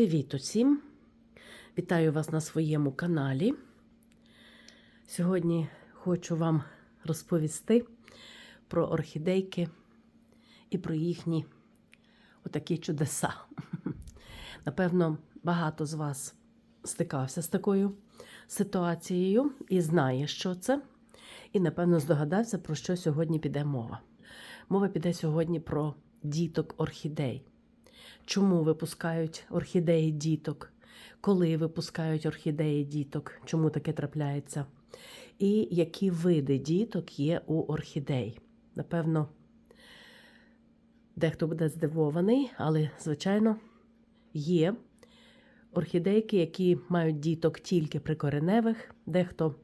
Привіт усім! Вітаю вас на своєму каналі. Сьогодні хочу вам розповісти про орхідейки і про їхні отакі чудеса. Напевно, багато з вас стикався з такою ситуацією і знає, що це. І, напевно, здогадався, про що сьогодні піде мова. Мова піде сьогодні про діток орхідей. Чому випускають орхідеї діток? Коли випускають орхідеї діток? Чому таке трапляється? І які види діток є у орхідей? Напевно, дехто буде здивований, але, звичайно, є орхідейки, які мають діток тільки прикореневих, дехто,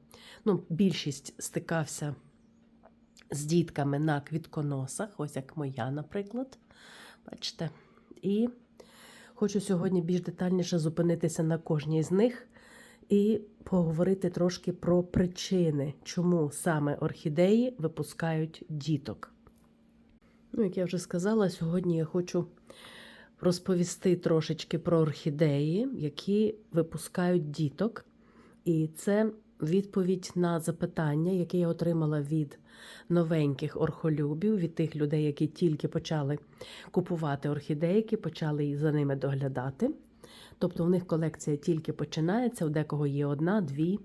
ну, більшість стикався з дітками на квітконосах, ось як моя, наприклад. Бачите? І хочу сьогодні більш детальніше зупинитися на кожній з них і поговорити трошки про причини, чому саме орхідеї випускають діток. Ну, як я вже сказала, сьогодні я хочу розповісти трошечки про орхідеї, які випускають діток. І це відповідь на запитання, яке я отримала від новеньких орхолюбів, від тих людей, які тільки почали купувати орхідейки, почали за ними доглядати. Тобто в них колекція тільки починається, у декого є одна, дві,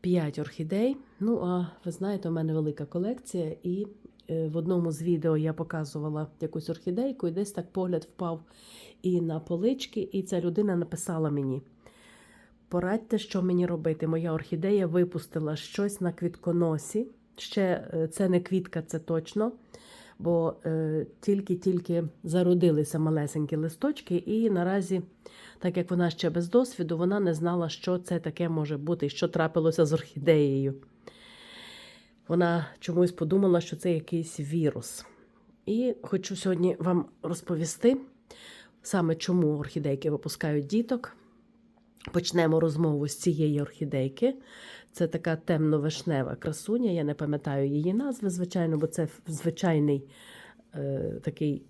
п'ять орхідей. Ну, а ви знаєте, у мене велика колекція, і е, в одному з відео я показувала якусь орхідейку, і десь так погляд впав і на полички, і ця людина написала мені. Порадьте, що мені робити. Моя орхідея випустила щось на квітконосі. Ще е, це не квітка, це точно. Бо е, тільки-тільки зародилися малесенькі листочки, і наразі, так як вона ще без досвіду, вона не знала, що це таке може бути що трапилося з орхідеєю. Вона чомусь подумала, що це якийсь вірус. І хочу сьогодні вам розповісти саме чому орхідейки випускають діток. Почнемо розмову з цієї орхідейки. Це така темно-вишнева красуня. Я не пам'ятаю її назви, звичайно, бо це звичайний е, такий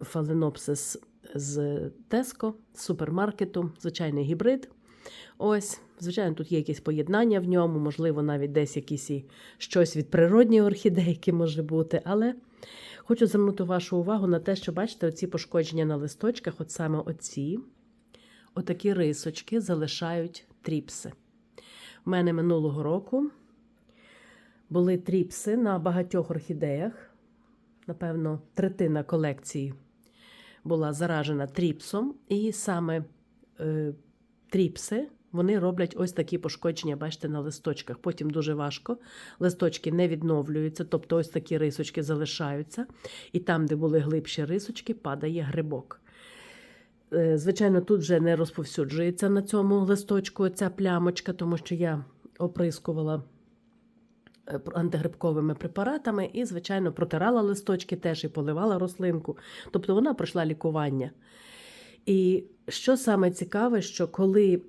фаленопсис з Теско, супермаркету, звичайний гібрид. Ось, звичайно, тут є якісь поєднання в ньому, можливо, навіть десь якісь і щось від природньої орхідейки може бути. Але хочу звернути вашу увагу на те, що бачите, оці пошкодження на листочках, от саме оці отакі рисочки залишають тріпси. У мене минулого року були тріпси на багатьох орхідеях. Напевно, третина колекції була заражена тріпсом, і саме е, тріпси вони роблять ось такі пошкодження, бачите, на листочках. Потім дуже важко. Листочки не відновлюються, тобто ось такі рисочки залишаються. І там, де були глибші рисочки, падає грибок. Е, Звичайно, тут вже не розповсюджується на цьому листочку ця плямочка, тому що я оприскувала е, антигрибковими препаратами і, звичайно, протирала листочки теж і поливала рослинку. Тобто вона пройшла лікування. І що саме цікаве, що коли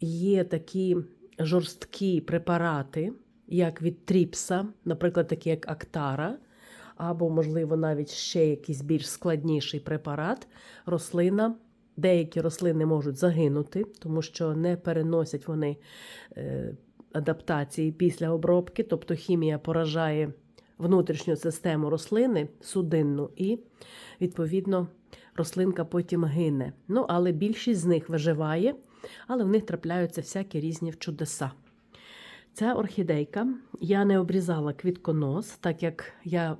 є такі жорсткі препарати, як від тріпса, наприклад, такі як Актара, або, можливо, навіть ще якийсь більш складніший препарат, рослина. Деякі рослини можуть загинути, тому що не переносять вони е, адаптації після обробки, тобто хімія поражає внутрішню систему рослини, судинну, і, відповідно, рослинка потім гине. Ну, але більшість з них виживає, але в них трапляються всякі різні чудеса. Ця орхідейка я не обрізала квітконос, так як я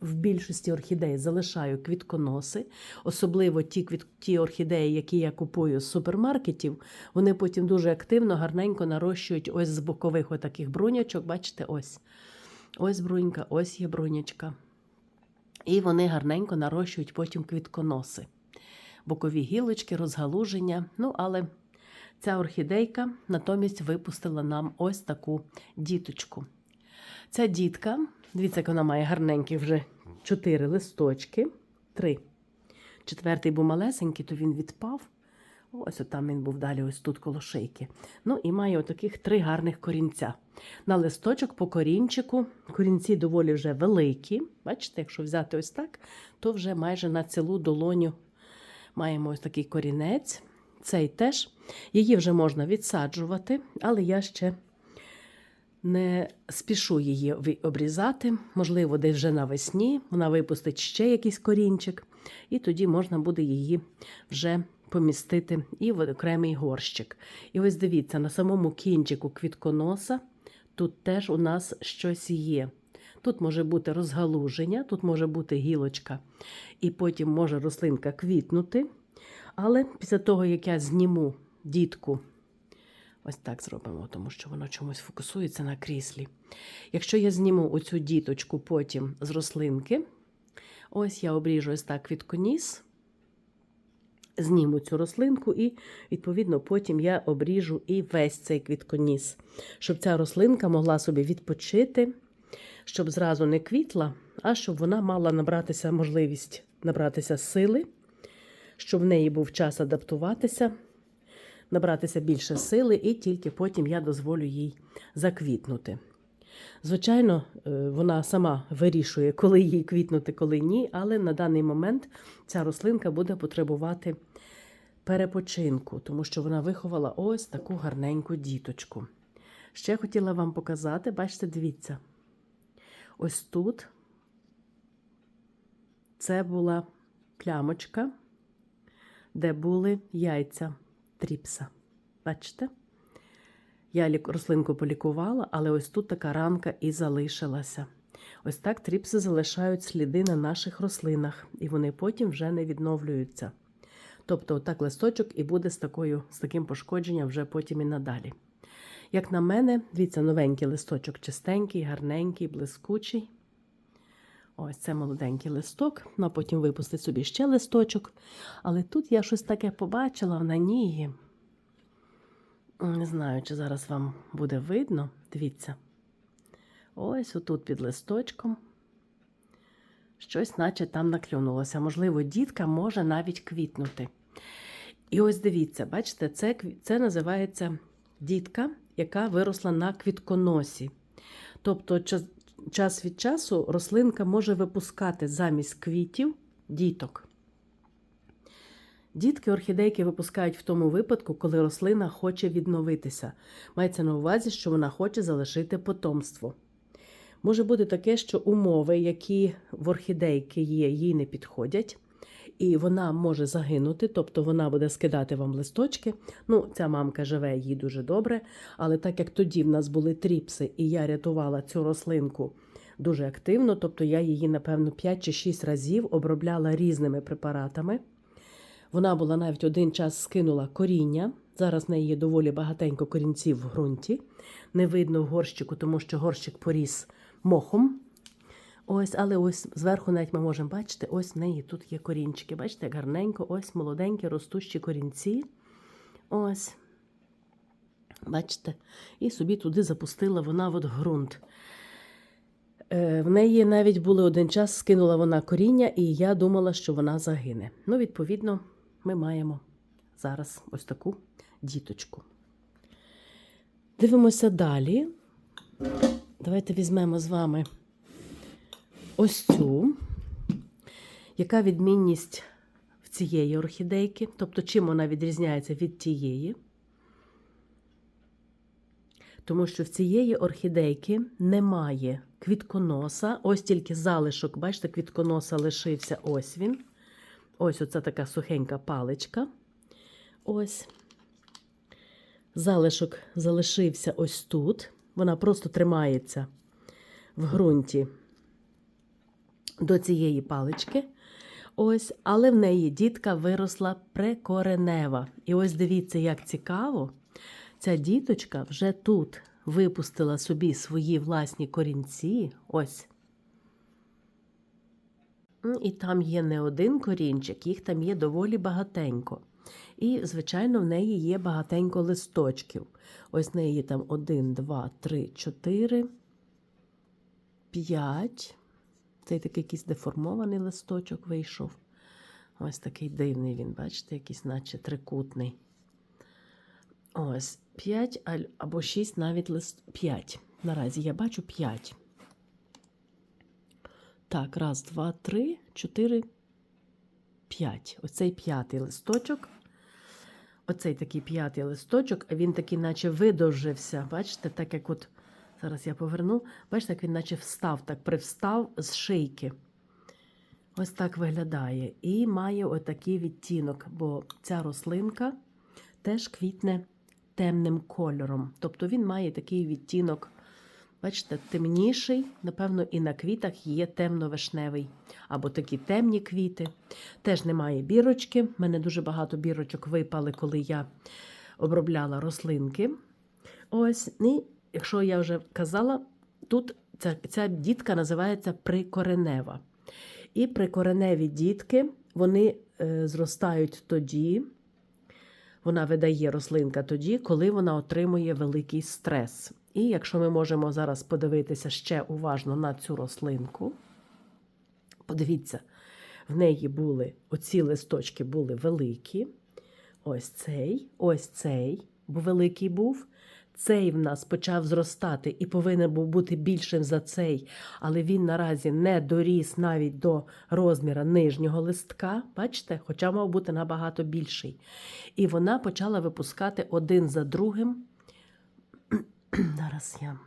в більшості орхідей залишаю квітконоси, особливо ті квіт... ті орхідеї, які я купую з супермаркетів, вони потім дуже активно, гарненько нарощують ось з бокових отаких брунячок. Бачите, ось. Ось брунька, ось є брунячка. І вони гарненько нарощують потім квітконоси. Бокові гілочки, розгалуження. Ну, але ця орхідейка натомість випустила нам ось таку діточку. Ця дітка, дивіться, як вона має гарненькі вже чотири листочки, три. Четвертий був малесенький, то він відпав. Ось там він був далі, ось тут коло шийки. Ну і має отаких три гарних корінця. На листочок по корінчику. Корінці доволі вже великі. Бачите, якщо взяти ось так, то вже майже на цілу долоню Маємо ось такий корінець. Цей теж. Її вже можна відсаджувати, але я ще не спішу її обрізати. Можливо, десь вже навесні вона випустить ще якийсь корінчик, і тоді можна буде її вже помістити і в окремий горщик. І ось дивіться, на самому кінчику квітконоса тут теж у нас щось є. Тут може бути розгалуження, тут може бути гілочка, і потім може рослинка квітнути. Але після того, як я зніму дітку, ось так зробимо, тому що воно чомусь фокусується на кріслі. Якщо я зніму оцю діточку потім з рослинки, ось я обріжу ось так квітконіс, зніму цю рослинку, і, відповідно, потім я обріжу і весь цей квітконіс, щоб ця рослинка могла собі відпочити, щоб зразу не квітла, а щоб вона мала набратися можливість набратися сили, щоб в неї був час адаптуватися, набратися більше сили, і тільки потім я дозволю їй заквітнути. Звичайно, е, вона сама вирішує, коли їй квітнути, коли ні, але на даний момент ця рослинка буде потребувати перепочинку, тому що вона виховала ось таку гарненьку діточку. Ще хотіла вам показати, бачите, дивіться, ось тут це була плямочка, де були яйця тріпса. Бачите? Я рослинку полікувала, але ось тут така ранка і залишилася. Ось так тріпси залишають сліди на наших рослинах, і вони потім вже не відновлюються. Тобто, отак листочок і буде з, такою, з таким пошкодженням вже потім і надалі. Як на мене, дивіться, новенький листочок чистенький, гарненький, блискучий. Ось це молоденький листок, ну, а потім випустить собі ще листочок. Але тут я щось таке побачила на ній. Не знаю, чи зараз вам буде видно. Дивіться. Ось отут під листочком. Щось, наче там наклюнулося. Можливо, дітка може навіть квітнути. І ось дивіться, бачите, це, це називається дітка, яка виросла на квітконосі. Тобто, час, від часу рослинка може випускати замість квітів діток. Дітки орхідейки випускають в тому випадку, коли рослина хоче відновитися. Мається на увазі, що вона хоче залишити потомство. Може бути таке, що умови, які в орхідейки є, їй не підходять, і вона може загинути, тобто вона буде скидати вам листочки. Ну, ця мамка живе їй дуже добре, але так як тоді в нас були тріпси, і я рятувала цю рослинку дуже активно, тобто я її, напевно, 5 чи 6 разів обробляла різними препаратами. Вона була навіть один час скинула коріння. Зараз в неї доволі багатенько корінців в ґрунті. Не видно в горщику, тому що горщик поріс мохом. Ось, але ось зверху навіть ми можемо бачити, ось в неї тут є корінчики. Бачите, гарненько, ось молоденькі ростущі корінці. Ось. Бачите? І собі туди запустила вона от ґрунт. Е, В неї навіть були один час, скинула вона коріння, і я думала, що вона загине. Ну, відповідно, ми маємо зараз ось таку діточку. Дивимося далі. Давайте візьмемо з вами ось цю. Яка відмінність в цієї орхідейки? Тобто, чим вона відрізняється від тієї? Тому що в цієї орхідейки немає квітконоса, ось тільки залишок, бачите, квітконоса лишився ось він. Ось оця така сухенька паличка. Ось. Залишок залишився ось тут. Вона просто тримається в ґрунті до цієї палички. Ось, Але в неї дітка виросла прикоренева. І ось дивіться, як цікаво, ця діточка вже тут випустила собі свої власні корінці. Ось. І там є не один корінчик, їх там є доволі багатенько. І, звичайно, в неї є багатенько листочків. Ось в неї там 1, 2, 3, 4, 5. Цей такий якийсь деформований листочок вийшов. Ось такий дивний він, бачите, якийсь, наче трикутний. Ось 5 або 6 навіть лист 5. Наразі я бачу 5. Так, раз, два, три, чотири, п'ять. Оцей п'ятий листочок. Оцей такий п'ятий листочок, а він такий, наче видовжився. Бачите, так як от зараз я поверну, бачите, як він наче встав, так привстав з шийки. Ось так виглядає. І має отакий відтінок, бо ця рослинка теж квітне темним кольором. Тобто він має такий відтінок, бачите, темніший. Напевно, і на квітах є темно-вишневий. Або такі темні квіти. Теж немає бірочки. У мене дуже багато бірочок випали, коли я обробляла рослинки. Ось, якщо я вже казала, тут ця, ця дітка називається прикоренева. І прикореневі дітки вони е, зростають тоді, вона видає рослинка тоді, коли вона отримує великий стрес. І якщо ми можемо зараз подивитися ще уважно на цю рослинку, подивіться, в неї були оці листочки були великі. Ось цей, ось цей, бо великий був. Цей в нас почав зростати і повинен був бути більшим за цей, але він наразі не доріс навіть до розміра нижнього листка, бачите, хоча мав бути набагато більший. І вона почала випускати один за другим. Зараз я.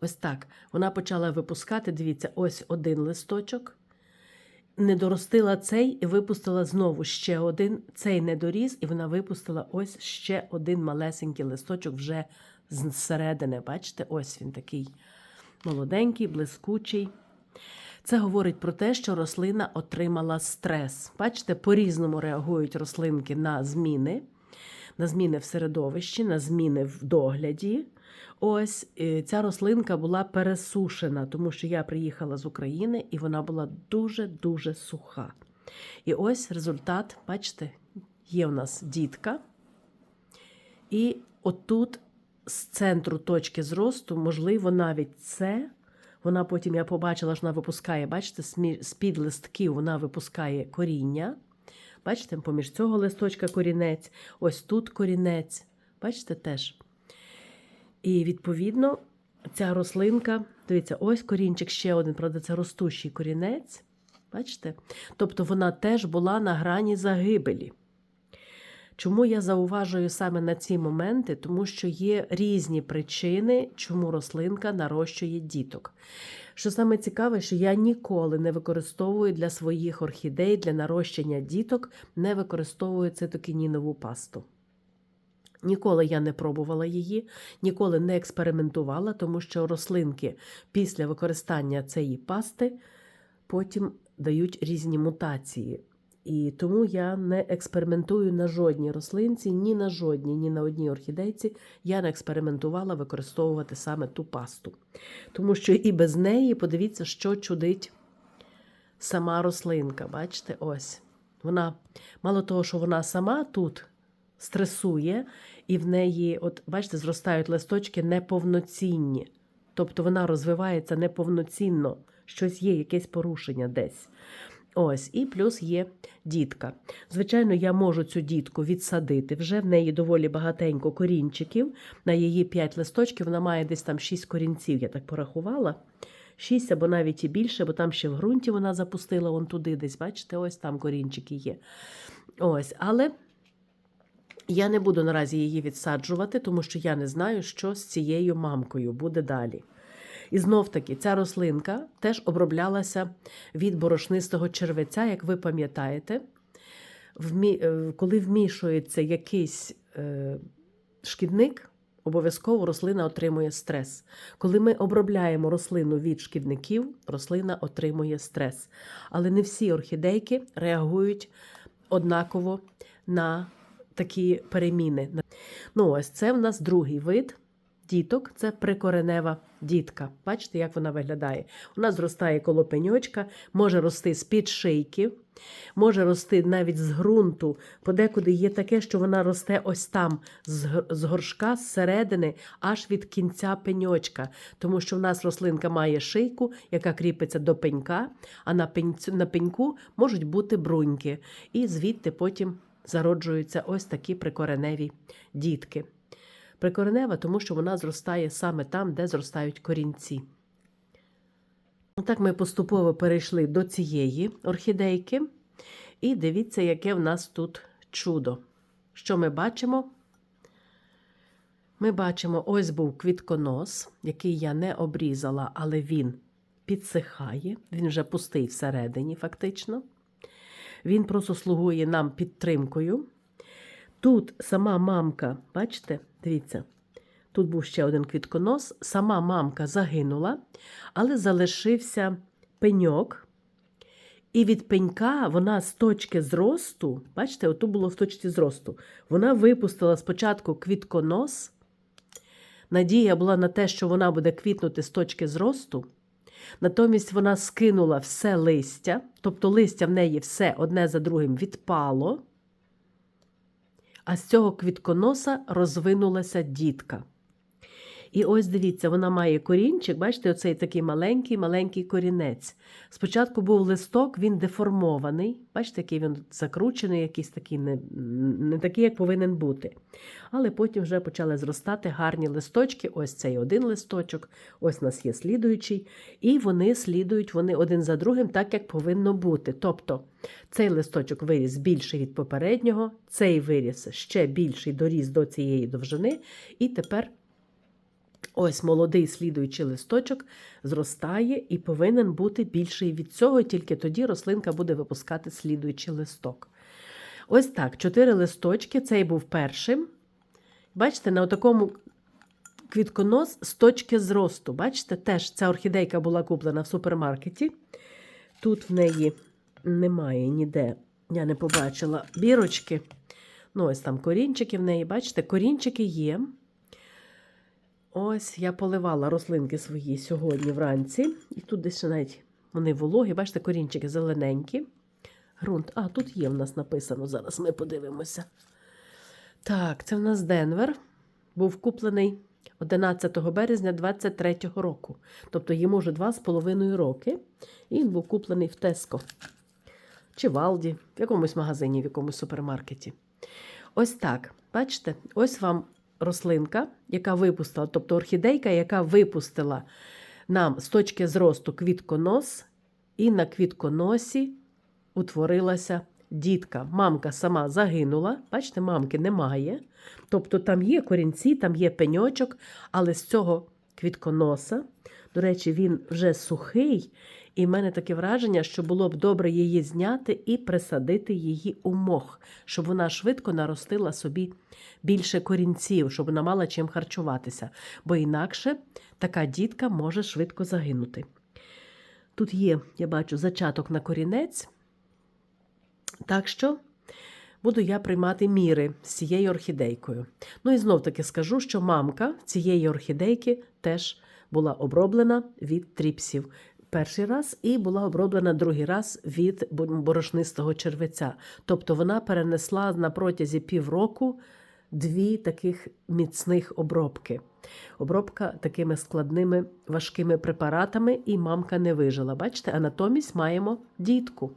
Ось так. Вона почала випускати, дивіться, ось один листочок. Не доростила цей і випустила знову ще один. Цей не доріс, і вона випустила ось ще один малесенький листочок вже зсередини. Бачите, ось він такий молоденький, блискучий. Це говорить про те, що рослина отримала стрес. Бачите, по-різному реагують рослинки на зміни, на зміни в середовищі, на зміни в догляді. Ось е, ця рослинка була пересушена, тому що я приїхала з України і вона була дуже-дуже суха. І ось результат, бачите, є у нас дітка. І отут з центру точки зросту, можливо, навіть це. Вона потім я побачила, що вона випускає, бачите, з-під листків вона випускає коріння. Бачите, поміж цього листочка корінець, ось тут корінець. Бачите теж. І відповідно ця рослинка, дивіться, ось корінчик ще один, правда, це ростущий корінець. Бачите? Тобто вона теж була на грані загибелі. Чому я зауважую саме на ці моменти? Тому що є різні причини, чому рослинка нарощує діток. Що саме цікаве, що я ніколи не використовую для своїх орхідей, для нарощення діток, не використовую цитокінінову пасту. Ніколи я не пробувала її, ніколи не експериментувала, тому що рослинки після використання цієї пасти потім дають різні мутації. І тому я не експериментую на жодній рослинці, ні на жодній, ні на одній орхідейці я не експериментувала використовувати саме ту пасту. Тому що і без неї, подивіться, що чудить сама рослинка. Бачите, ось. Вона, мало того, що вона сама тут стресує, і в неї, от, бачите, зростають листочки неповноцінні. Тобто вона розвивається неповноцінно, щось є, якесь порушення десь. Ось, і плюс є дітка. Звичайно, я можу цю дітку відсадити. Вже в неї доволі багатенько корінчиків. На її 5 листочків вона має десь там 6 корінців, я так порахувала. 6 або навіть і більше, бо там ще в ґрунті вона запустила вон туди десь, бачите, ось там корінчики є. Ось, Але я не буду наразі її відсаджувати, тому що я не знаю, що з цією мамкою буде далі. І знов таки, ця рослинка теж оброблялася від борошнистого червеця, як ви пам'ятаєте, е, коли вмішується якийсь е... шкідник, обов'язково рослина отримує стрес. Коли ми обробляємо рослину від шкідників, рослина отримує стрес. Але не всі орхідейки реагують однаково на такі переміни. Ну, ось це в нас другий вид діток це прикоренева дітка. Бачите, як вона виглядає? Вона зростає коло пеньочка, може рости з-під шийки, може рости навіть з ґрунту. Подекуди є таке, що вона росте ось там, з горшка, зсередини, аж від кінця пеньочка. Тому що в нас рослинка має шийку, яка кріпиться до пенька, а на пеньку, можуть бути бруньки. І звідти потім зароджуються ось такі прикореневі дітки. Прикоренева, тому що вона зростає саме там, де зростають корінці. Отак ми поступово перейшли до цієї орхідейки. І дивіться, яке в нас тут чудо. Що ми бачимо? Ми бачимо, ось був квітконос, який я не обрізала, але він підсихає. Він вже пустий всередині, фактично. Він просто слугує нам підтримкою. Тут сама мамка, бачите, дивіться, тут був ще один квітконос. Сама мамка загинула, але залишився пеньок. І від пенька вона з точки зросту, бачите, отут було в точці зросту, вона випустила спочатку квітконос. Надія була на те, що вона буде квітнути з точки зросту. Натомість вона скинула все листя, тобто листя в неї все одне за другим відпало, а з цього квітконоса розвинулася дітка. І ось дивіться, вона має корінчик, бачите, оцей такий маленький, маленький корінець. Спочатку був листок, він деформований. Бачите, який він закручений, якийсь такий не, не такий, як повинен бути. Але потім вже почали зростати гарні листочки. Ось цей один листочок, ось у нас є слідуючий. І вони слідують вони один за другим, так як повинно бути. Тобто цей листочок виріс більший від попереднього, цей виріс ще більший доріс до цієї довжини. І тепер. Ось молодий слідуючий листочок зростає і повинен бути більший від цього, тільки тоді рослинка буде випускати слідуючий листок. Ось так, чотири листочки, цей був першим. Бачите, на такому квітконос з точки зросту. Бачите, теж ця орхідейка була куплена в супермаркеті. Тут в неї немає ніде, я не побачила бірочки. Ну, ось там корінчики в неї, бачите, корінчики є. Ось я поливала рослинки свої сьогодні вранці. І тут десь навіть вони вологі, бачите, корінчики зелененькі. Грунт. А, тут є в нас написано. Зараз ми подивимося. Так, це в нас Денвер. Був куплений 11 березня 23 року. Тобто йому вже 2,5 роки. І він був куплений в Теско. Чи в Алді, в якомусь магазині, в якомусь супермаркеті. Ось так. Бачите, ось вам рослинка, яка випустила, тобто орхідейка, яка випустила нам з точки зросту квітконос, і на квітконосі утворилася дітка. Мамка сама загинула. Бачите, мамки немає. Тобто там є корінці, там є пеньочок, але з цього квітконоса, до речі, він вже сухий. І в мене таке враження, що було б добре її зняти і присадити її у мох, щоб вона швидко наростила собі більше корінців, щоб вона мала чим харчуватися, бо інакше така дітка може швидко загинути. Тут є, я бачу, зачаток на корінець. Так що буду я приймати міри з цією орхідейкою. Ну і знов таки скажу, що мамка цієї орхідейки теж була оброблена від тріпсів перший раз і була оброблена другий раз від борошнистого червеця. Тобто вона перенесла на протязі півроку дві таких міцних обробки. Обробка такими складними важкими препаратами, і мамка не вижила. Бачите, а натомість маємо дітку.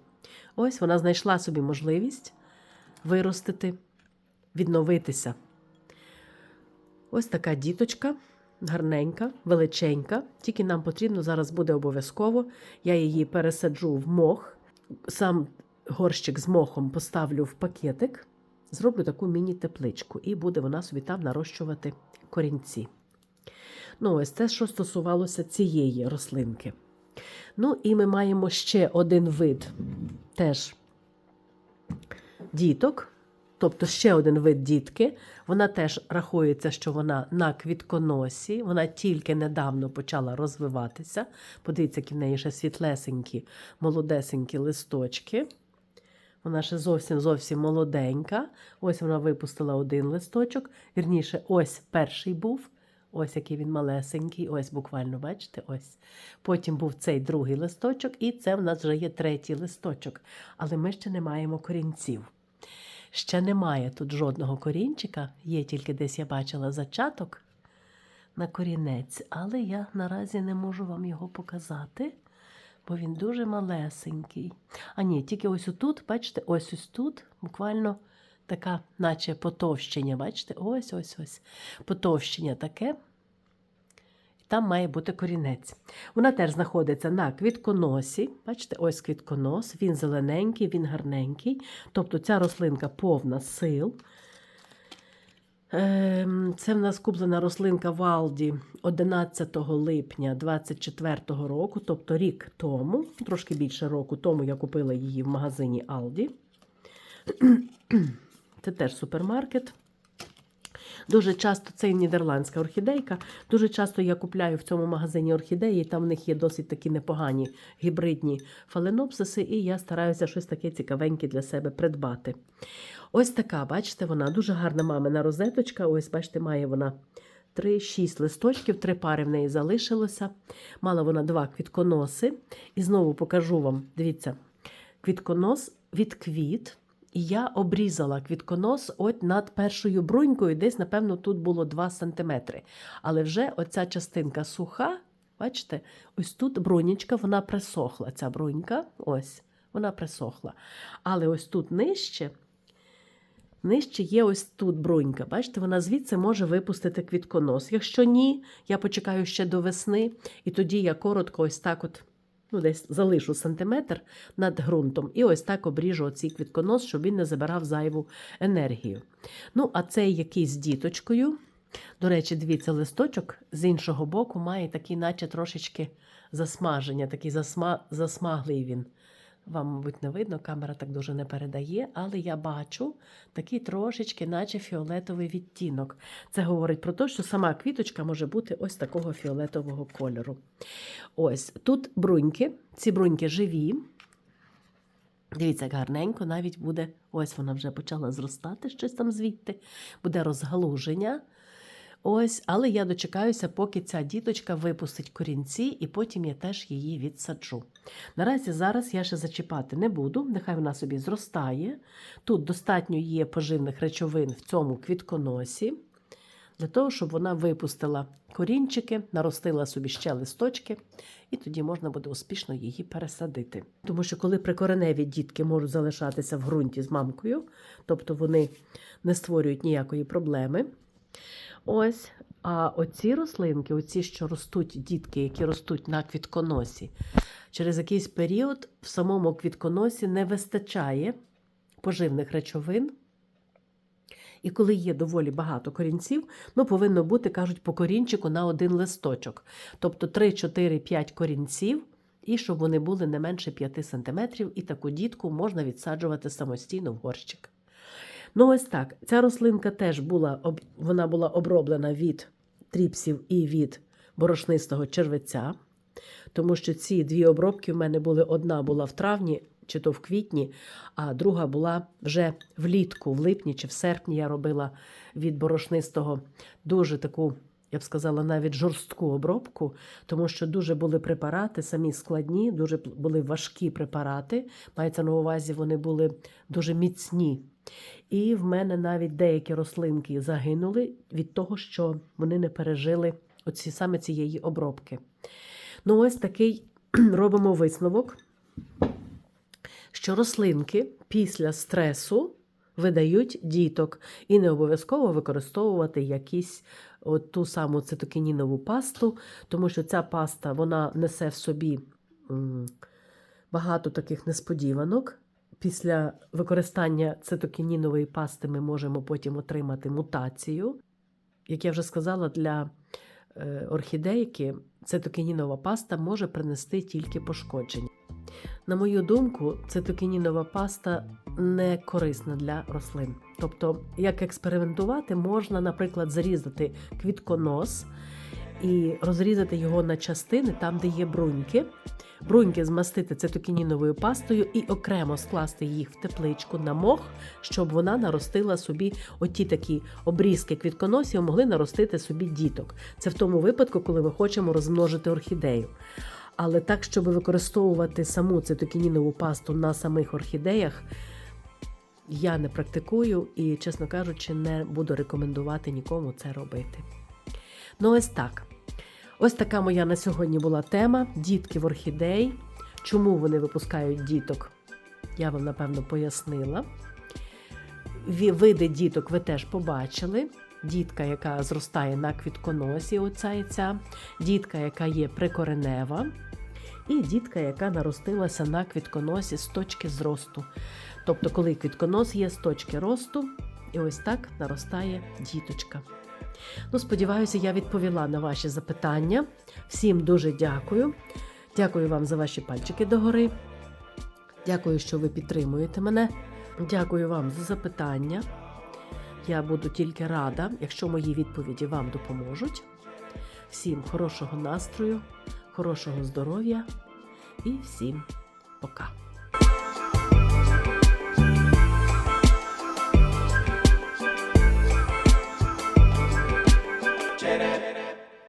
Ось вона знайшла собі можливість виростити, відновитися. Ось така діточка гарненька, величенька. Тільки нам потрібно зараз буде обов'язково. Я її пересаджу в мох. Сам горщик з мохом поставлю в пакетик, зроблю таку міні-тепличку, і буде вона собі там нарощувати корінці. Ну, ось це, що стосувалося цієї рослинки. Ну, і ми маємо ще один вид теж діток. Тобто ще один вид дітки. Вона теж рахується, що вона на квітконосі, вона тільки недавно почала розвиватися. Подивіться, які в неї ще світлесенькі, молодесенькі листочки. Вона ще зовсім зовсім молоденька. Ось вона випустила один листочок. Вірніше, ось перший був. Ось який він малесенький, ось буквально, бачите, ось. Потім був цей другий листочок, і це в нас вже є третій листочок. Але ми ще не маємо корінців. Ще немає тут жодного корінчика, є тільки десь я бачила зачаток на корінець, але я наразі не можу вам його показати, бо він дуже малесенький. А ні, тільки ось отут, бачите, ось ось тут, буквально така, наче потовщення, бачите, ось ось ось. Потовщення таке. Там має бути корінець. Вона теж знаходиться на квітконосі. Бачите, ось квітконос, він зелененький, він гарненький. Тобто ця рослинка повна сил. Ем, Це в нас куплена рослинка в Алді 11 липня 24 року, тобто рік тому, трошки більше року тому я купила її в магазині Алді. Це теж супермаркет. Дуже часто це нідерландська орхідейка. Дуже часто я купляю в цьому магазині орхідеї, там в них є досить такі непогані гібридні фаленопсиси, і я стараюся щось таке цікавеньке для себе придбати. Ось така, бачите, вона дуже гарна мамина розеточка. Ось, бачите, має вона 3-6 листочків, три пари в неї залишилося. Мала вона два квітконоси. І знову покажу вам, дивіться, квітконос від квіт. І я обрізала квітконос от над першою брунькою, десь, напевно, тут було 2 см. Але вже оця частинка суха, бачите, ось тут брунічка, вона присохла. Ця брунька, ось, вона присохла. Але ось тут нижче, нижче є ось тут брунька. Бачите, вона звідси може випустити квітконос. Якщо ні, я почекаю ще до весни, і тоді я коротко ось так от ну, десь залишу сантиметр над ґрунтом, і ось так обріжу оцей квітконос, щоб він не забирав зайву енергію. Ну, а цей який з діточкою. До речі, дивіться, листочок з іншого боку має такий, наче трошечки засмаження, такий засма... засмаглий він. Вам, мабуть, не видно, камера так дуже не передає, але я бачу такий трошечки, наче фіолетовий відтінок. Це говорить про те, що сама квіточка може бути ось такого фіолетового кольору. Ось тут бруньки, ці бруньки живі. Дивіться, як гарненько навіть буде, ось вона вже почала зростати щось там звідти, буде розгалуження. Ось, але я дочекаюся, поки ця діточка випустить корінці, і потім я теж її відсаджу. Наразі зараз я ще зачіпати не буду, нехай вона собі зростає. Тут достатньо є поживних речовин в цьому квітконосі, для того, щоб вона випустила корінчики, наростила собі ще листочки, і тоді можна буде успішно її пересадити. Тому що коли прикореневі дітки можуть залишатися в ґрунті з мамкою, тобто вони не створюють ніякої проблеми. Ось, а оці рослинки, оці, що ростуть дітки, які ростуть на квітконосі, через якийсь період в самому квітконосі не вистачає поживних речовин. І коли є доволі багато корінців, ну повинно бути, кажуть, по корінчику на один листочок. Тобто 3, 4, 5 корінців, і щоб вони були не менше 5 см, і таку дітку можна відсаджувати самостійно в горщик. Ну, ось так. Ця рослинка теж була вона була оброблена від тріпсів і від борошнистого червеця, тому що ці дві обробки в мене були: одна була в травні чи то в квітні, а друга була вже влітку, в липні чи в серпні я робила від борошнистого дуже таку. Я б сказала, навіть жорстку обробку, тому що дуже були препарати, самі складні, дуже були важкі препарати. Мається на увазі, вони були дуже міцні. І в мене навіть деякі рослинки загинули від того, що вони не пережили оці, саме цієї обробки. Ну, ось такий робимо висновок, що рослинки після стресу видають діток, і не обов'язково використовувати якісь от ту саму цитокінінову пасту, тому що ця паста вона несе в собі багато таких несподіванок. Після використання цитокінінової пасти ми можемо потім отримати мутацію. Як я вже сказала, для е, орхідейки цитокінінова паста може принести тільки пошкодження. На мою думку, цитокінінова паста не корисна для рослин. Тобто, як експериментувати, можна, наприклад, зарізати квітконос і розрізати його на частини, там, де є бруньки. Бруньки змастити цитокініновою пастою і окремо скласти їх в тепличку на мох, щоб вона наростила собі оті такі обрізки квітконосів, могли наростити собі діток. Це в тому випадку, коли ми хочемо розмножити орхідею. Але так, щоб використовувати саму цитокінінову пасту на самих орхідеях, я не практикую і, чесно кажучи, не буду рекомендувати нікому це робити. Ну, ось так. Ось така моя на сьогодні була тема: дітки в орхідей. Чому вони випускають діток? Я вам напевно пояснила. Види діток ви теж побачили. дітка, яка зростає на квітконосі, оця і ця, дітка, яка є прикоренева, і дітка, яка наростилася на квітконосі з точки зросту. Тобто, коли квітконос є з точки росту, і ось так наростає діточка. Ну, сподіваюся, я відповіла на ваші запитання. Всім дуже дякую. Дякую вам за ваші пальчики догори. Дякую, що ви підтримуєте мене. Дякую вам за запитання. Я буду тільки рада, якщо мої відповіді вам допоможуть. Всім хорошого настрою, хорошого здоров'я і всім пока.